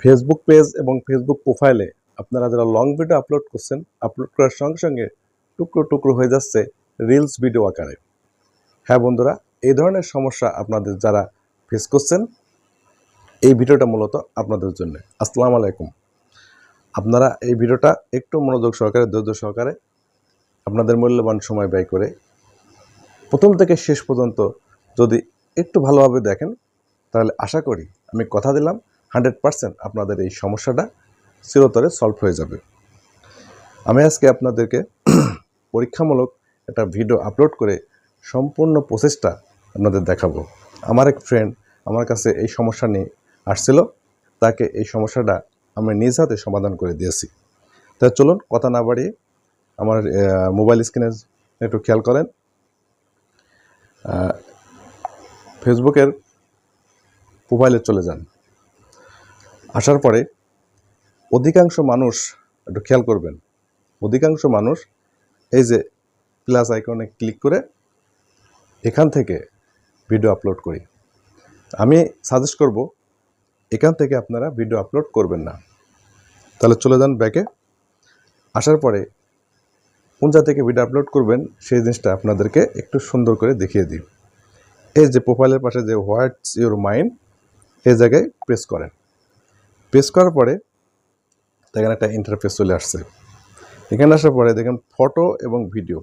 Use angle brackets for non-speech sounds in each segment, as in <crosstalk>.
Facebook page এবং Facebook প্রোফাইলে আপনারা যারা লং ভিডিও আপলোড করছেন আপলোড করার সঙ্গে সঙ্গে টুকরো টুকরো হয়ে যাচ্ছে রিলস ভিডিও আকারে। হ্যাঁ বন্ধুরা, এই ধরনের সমস্যা আপনাদের যারা ফেস করছেন, এই ভিডিওটা মূলত আপনাদের জন্য। আসসালামু আলাইকুম। আপনারা এই ভিডিওটা একটু মনোযোগ সহকারে, ধৈর্য সহকারে, আপনাদের মূল্যবান সময় ব্যয় করে প্রথম থেকে শেষ পর্যন্ত যদি একটু ভালোভাবে দেখেন, তাহলে আশা করি আমি কথা দিলাম। হান্ড্রেড পারসেন্ট আপনাদের এই সমস্যাটা চিরতরে সলভ হয়ে যাবে। আমি আজকে আপনাদেরকে <clears throat> পরীক্ষামূলক একটা ভিডিও আপলোড করে সম্পূর্ণ প্রসেসটা আপনাদের দেখাবো। আমার এক ফ্রেন্ড আমার কাছে এই সমস্যা নিয়ে আসছিল, তাকে এই সমস্যাটা আমি নিজ হাতে সমাধান করে দিয়েছি। তা চলুন কথা না বাড়িয়ে আমার মোবাইল স্ক্রিনে একটু খেয়াল করেন। ফেসবুকের প্রোফাইলে চলে যান। আসার পরে অধিকাংশ মানুষ, একটু খেয়াল করবেন, অধিকাংশ মানুষ এই যে প্লাস আইকনে ক্লিক করে এখান থেকে ভিডিও আপলোড করি। আমি সাজেস্ট করব, এখান থেকে আপনারা ভিডিও আপলোড করবেন না। তাহলে চলে যান ব্যাকে আসার পরে কোন জায়গা থেকে ভিডিও আপলোড করবেন, সেই জিনিসটা আপনাদেরকে একটু সুন্দর করে দেখিয়ে দিই। এই যে প্রোফাইলের পাশে যে হোয়াটস ইউর মাইন্ড এই জায়গায় প্রেস করেন। প্রেস করার পরে দেখেন একটা ইন্টারফেস চলে আসছে। এখানে আসার পরে দেখেন ফটো এবং ভিডিও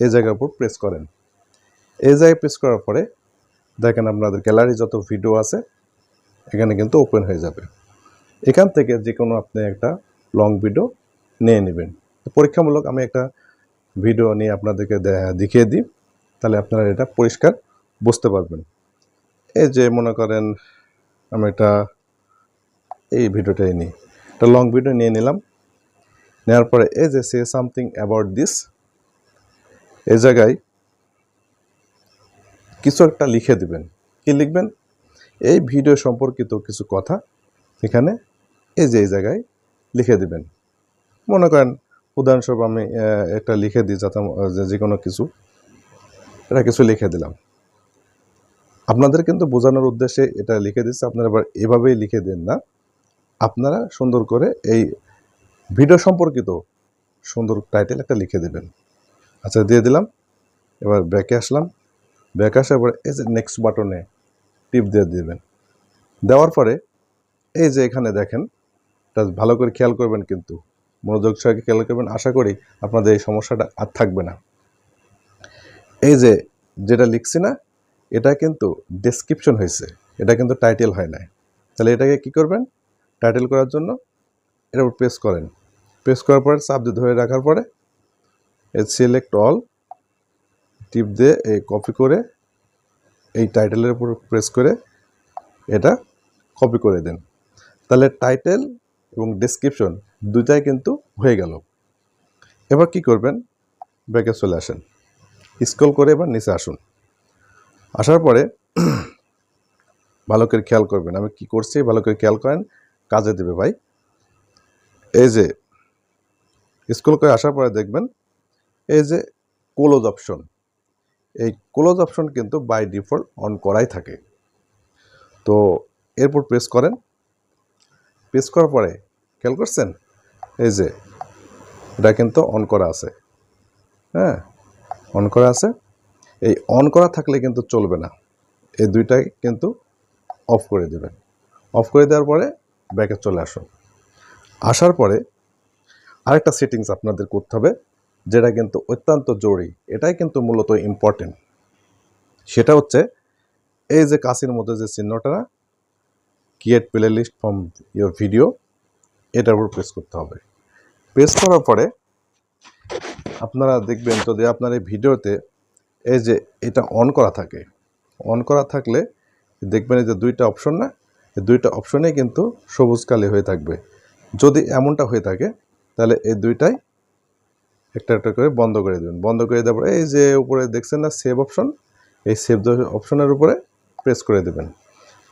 এই জায়গার উপর প্রেস করেন। এই জায়গায় প্রেস করার পরে দেখেন আপনাদের গ্যালারি যত ভিডিও আছে, এখানে কিন্তু ওপেন হয়ে যাবে। এখান থেকে যে কোনো আপনি একটা লং ভিডিও নিয়ে নেবেন। পরীক্ষামূলক আমি একটা ভিডিও নিয়ে আপনাদেরকে দেখিয়ে দিই, তাহলে আপনারা এটা পরিষ্কার বুঝতে পারবেন। এই যে মনে করেন, আমি এটা এই ভিডিওটাই নিই একটা লং ভিডিও নিয়ে নিলাম। নেওয়ার পরে এই যে সে সামথিং অ্যাবাউট দিস এ জায়গায় কিছু একটা লিখে দিবেন। কি লিখবেন? এই ভিডিও সম্পর্কিত কিছু কথা এখানে এই যে এই জায়গায় লিখে দিবেন। মনে করেন, উদাহরণস্বরূপ আমি একটা লিখে দিই যাতে যে যে কোনো কিছু। এটা কিছু লিখে দিলাম। আপনাদের কিন্তু বোঝানোর উদ্দেশ্যে এটা লিখে দিচ্ছে। আপনারা আবার এভাবেই লিখে দেন না। আপনারা সুন্দর করে এই ভিডিও সম্পর্কিত সুন্দর টাইটেল একটা লিখে দেবেন। আচ্ছা দিয়ে দিলাম। এবার ব্যাকে আসলাম। ব্যাক আসার পরে এই যে নেক্সট বাটনে টিপ দিয়ে দেবেন। দেওয়ার পরে এই যে এখানে দেখেন, এটা ভালো করে খেয়াল করবেন কিন্তু, মনোযোগ সহকারে খেয়াল করবেন। আশা করি আপনাদের এই সমস্যাটা আর থাকবে না। এই যে যেটা লিখছি না, এটা কিন্তু ডেসক্রিপশন হয়েছে। এটা কিন্তু টাইটেল হয় নাই। তাহলে এটাকে কি করবেন? টাইটেল করার জন্য এর উপর প্রেস করেন। প্রেস করার পরে চাপ দিয়ে ধরে রাখার পরে সিলেক্ট অল টিপ দিয়ে এই কপি করে এই টাইটেলের উপর প্রেস করে এটা কপি করে দেন। তাহলে টাইটেল এবং ডেসক্রিপশন দুটাই কিন্তু হয়ে গেল। এবার কি করবেন? ব্যাকে চলে আসেন। স্ক্রল করে এবার নিচে আসুন। আসার পরে <clears throat> ভালো করে খেয়াল করবেন। আমি কি করছি? ভালো করে খেয়াল করেন। কাজে দেবে ভাই। এই যে স্কুল করে আসার পরে দেখবেন, এই যে ক্লোজ অপশন এই ক্লোজ অপশন কিন্তু বাই ডিফল্ট অন করাই থাকে। তো এরপর প্রেস করেন। প্রেস করার পরে, খেয়াল করছেন? এই যে, এটা কিন্তু অন করা আছে। হ্যাঁ অন করা আছে। এই অন করা থাকলে কিন্তু চলবে না। এই দুইটাই কিন্তু অফ করে দেবেন। অফ করে দেওয়ার পরে ব্যাকে চলে আসুন। আসার পরে আরেকটা সেটিংস আপনাদের করতে হবে, যেটা কিন্তু অত্যন্ত জরুরি। এটাই কিন্তু মূলত ইম্পর্টেন্ট সেটা হচ্ছে, এই যে কাশির মধ্যে যে চিহ্নটা create playlist from your video এটার উপর প্রেস করতে হবে। প্রেস করার পরে আপনারা দেখবেন, যদি আপনার এই ভিডিওতে এই যে এটা অন করা থাকে অন করা থাকলে দেখবেন এই যে দুইটা অপশন না এই দুইটা অপশনেই কিন্তু সবুজ কালি হয়ে থাকবে। যদি এমনটা হয়ে থাকে, তাহলে এই দুইটাই একটা একটা করে বন্ধ করে দেবেন। বন্ধ করে দেওয়ার পরে এই যে উপরে দেখছেন না সেভ অপশন এই সেভ অপশনের উপরে প্রেস করে দেবেন।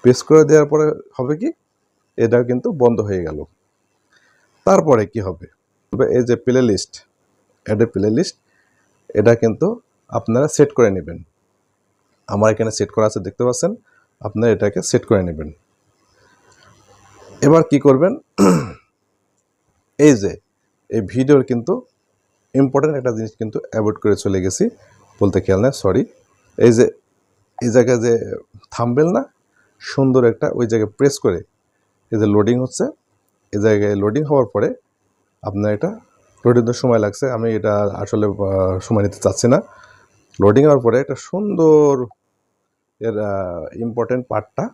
প্রেস করে দেওয়ার পরে হবে কি? এটা কিন্তু বন্ধ হয়ে গেল। তারপরে কি হবে? তবে এই যে প্লে লিস্ট অ্যাডে প্লে লিস্ট এটা কিন্তু আপনারা সেট করে নেবেন। আমার এখানে সেট করা আছে, দেখতে পাচ্ছেন? আপনারা এটাকে সেট করে নেবেন। এবার কি করবেন? এই যে, এই ভিডিওর কিন্তু ইম্পর্টেন্ট একটা জিনিস কিন্তু অ্যাভয়েড করে চলে গেছি, বলতে খেয়াল নেই সরি এই যে, এই জায়গায় যে থামবেল না, সুন্দর একটা ওই জায়গায় প্রেস করে, এই যে লোডিং হচ্ছে, এই জায়গায় লোডিং হওয়ার পরে আপনার এটা লোডিং তো সময় লাগছে, আমি এটা আসলে সময় নিতে চাচ্ছি না। লোডিং হওয়ার পরে একটা সুন্দর এর ইম্পর্টেন্ট পার্টটা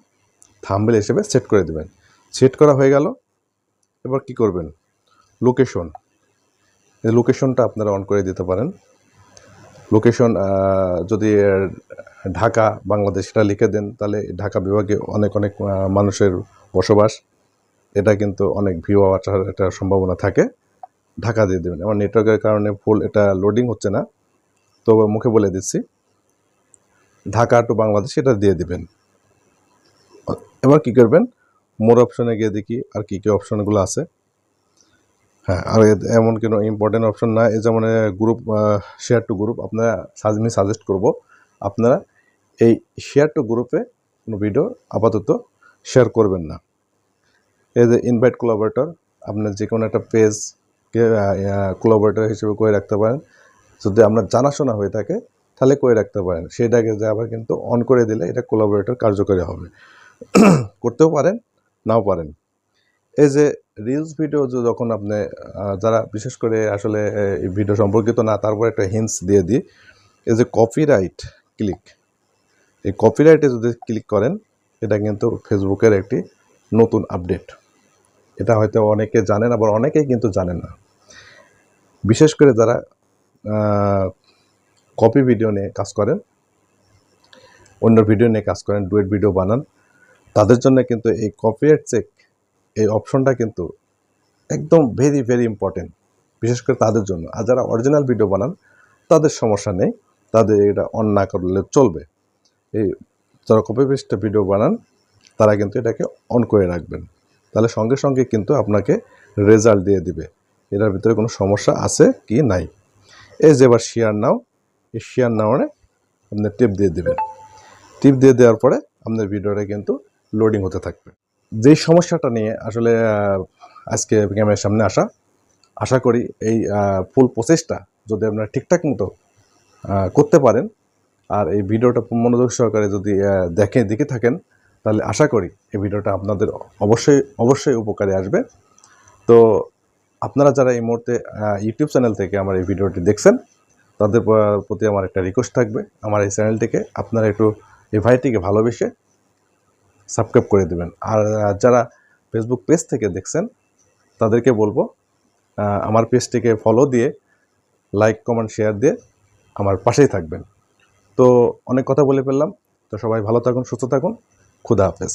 থাম্বেল হিসেবে সেট করে দেবেন। সেট করা হয়ে গেল। এবার কি করবেন? লোকেশন এই লোকেশনটা আপনারা অন করে দিতে পারেন। লোকেশন যদি ঢাকা, বাংলাদেশ এটা লিখে দেন, তাহলে ঢাকা বিভাগে অনেক অনেক মানুষের বসবাস। এটা কিন্তু অনেক ভিউ আসার একটা সম্ভাবনা থাকে। ঢাকা দিয়ে দেবেন। আমার নেটওয়ার্কের কারণে ফুল এটা লোডিং হচ্ছে না। তো মুখে বলে দিচ্ছি। ঢাকা টু বাংলাদেশ এটা দিয়ে দিবেন। এবার কি করবেন? মোর অপশনে গিয়ে দেখি আর কি কি অপশনগুলো আছে। হ্যাঁ আর এমন কোনো ইম্পর্টেন্ট অপশন না এই যেমন গ্রুপ শেয়ার টু গ্রুপ আপনারা আমি সাজেস্ট করব আপনারা এই শেয়ার টু গ্রুপে কোনো ভিডিও আপাতত শেয়ার করবেন না। এই যে ইনভাইট কোলাবরেটর আপনার যে কোনো একটা পেজকে কোলাবরেটর হিসেবে করে রাখতে পারেন। যদি আপনার জানাশোনা হয়ে থাকে, তাহলে করে রাখতে পারেন। সেটাকে যে আবার কিন্তু অন করে দিলে এটা কোলাবরেটর কার্যকরী হবে। <clears throat> করতেও পারেন। নাও পারেন। এই যে রিলস ভিডিও যখন আপনি যারা বিশেষ করে আসলে ভিডিও সম্পর্কিত না, তারপর একটা হিন্স দিয়ে দিই। এই যে কপিরাইট ক্লিক এই কপিরাইটে যদি ক্লিক করেন, এটা কিন্তু ফেসবুকের একটি নতুন আপডেট এটা হয়তো অনেকে জানেন আবার অনেকেই কিন্তু জানেন না। বিশেষ করে যারা কপি ভিডিও নিয়ে কাজ করেন, অন্য ভিডিও নিয়ে কাজ করেন ডুয়েট ভিডিও বানান তাদের জন্য কিন্তু এই কপিরাইট চেক এই অপশনটা কিন্তু একদম ভেরি ভেরি ইম্পর্টেন্ট বিশেষ করে তাদের জন্য। আর যারা অরিজিনাল ভিডিও বানান, তাদের সমস্যা নেই, তাদের এটা অন না করলে চলবে। এই যারা কপি পেস্টে ভিডিও বানান, তারা কিন্তু এটাকে অন করে রাখবেন। তাহলে সঙ্গে সঙ্গে কিন্তু আপনাকে রেজাল্ট দিয়ে দিবে। এটার ভিতরে কোনো সমস্যা আছে কি নাই? এই যে এবার শেয়ার নাও এই শেয়ার নাওয়ারে আপনি টিপ দিয়ে দেবেন। টিপ দিয়ে দেওয়ার পরে আপনার ভিডিওটা কিন্তু লোডিং হতে থাকবে। যেই সমস্যাটা নিয়ে আসলে আজকে ক্যামেরার সামনে আসা, আশা করি এই ফুল প্রসেসটা যদি আপনারা ঠিকঠাক মতো করতে পারেন, আর এই ভিডিওটা মনোযোগ সহকারে যদি দেখে দেখে থাকেন, তাহলে আশা করি এই ভিডিওটা আপনাদের অবশ্যই অবশ্যই উপকারে আসবে। তো আপনারা যারা এই মুহূর্তে ইউটিউব চ্যানেল থেকে আমার এই ভিডিওটি দেখছেন, তাদের প্রতি আমার একটা রিকোয়েস্ট থাকবে। আমার এই চ্যানেলটিকে আপনারা একটু এই ভাইটিকে ভালোবেসে সাবস্ক্রাইব করে দেবেন। আর যারা ফেসবুক পেজ থেকে দেখছেন, তাদেরকে বলব আমার পেজটিকে ফলো দিয়ে লাইক কমেন্ট শেয়ার দিয়ে আমার পাশেই থাকবেন। তো অনেক কথা বলে ফেললাম। তো সবাই ভালো থাকুন, সুস্থ থাকুন। খুদা হাফেজ।